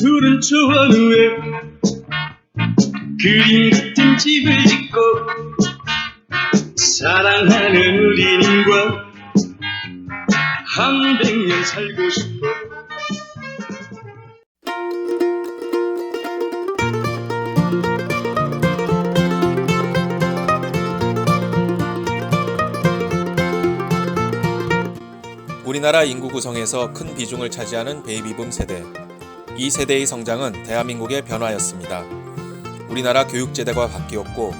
붉은 초원 위에 그림 같은 집을 짓고 사랑하는 우리님과 한 백 년 살고 싶어 우리나라 인구 구성에서 큰 비중을 차지하는 베이비붐 세대. 이 세대의 성장은 대한민국의 변화였습니다. 우리나라 교육제도가 바뀌었고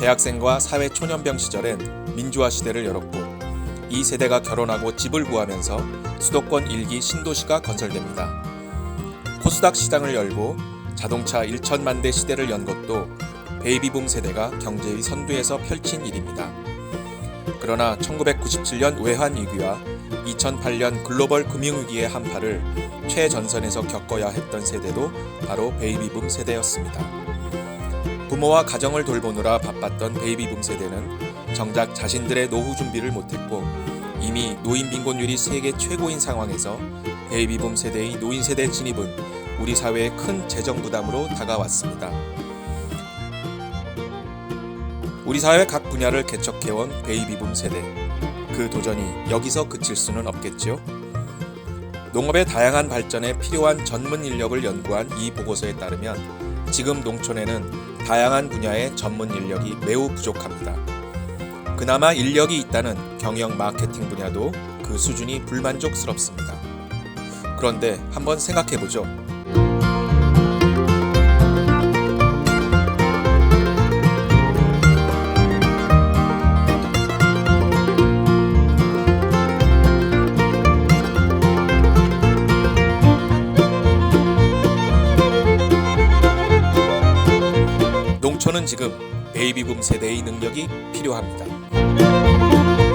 대학생과 사회 초년병 시절엔 민주화 시대를 열었고 이 세대가 결혼하고 집을 구하면서 수도권 1기 신도시가 건설됩니다. 코스닥 시장을 열고 자동차 1천만 대 시대를 연 것도 베이비붐 세대가 경제의 선두에서 펼친 일입니다. 그러나 1997년 외환 위기와 2008년 글로벌 금융위기의 한파를 최전선에서 겪어야 했던 세대도 바로 베이비붐 세대였습니다. 부모와 가정을 돌보느라 바빴던 베이비붐 세대는 정작 자신들의 노후 준비를 못했고 이미 노인 빈곤율이 세계 최고인 상황에서 베이비붐 세대의 노인 세대 진입은 우리 사회의 큰 재정 부담으로 다가왔습니다. 우리 사회 각 분야를 개척해온 베이비붐 세대. 그 도전이 여기서 그칠 수는 없겠지요. 농업의 다양한 발전에 필요한 전문 인력을 연구한 이 보고서에 따르면 지금 농촌에는 다양한 분야의 전문 인력이 매우 부족합니다. 그나마 인력이 있다는 경영 마케팅 분야도 그 수준이 불만족스럽습니다. 그런데 한번 생각해 보죠. 농촌은 지금 베이비붐 세대의 능력이 필요합니다.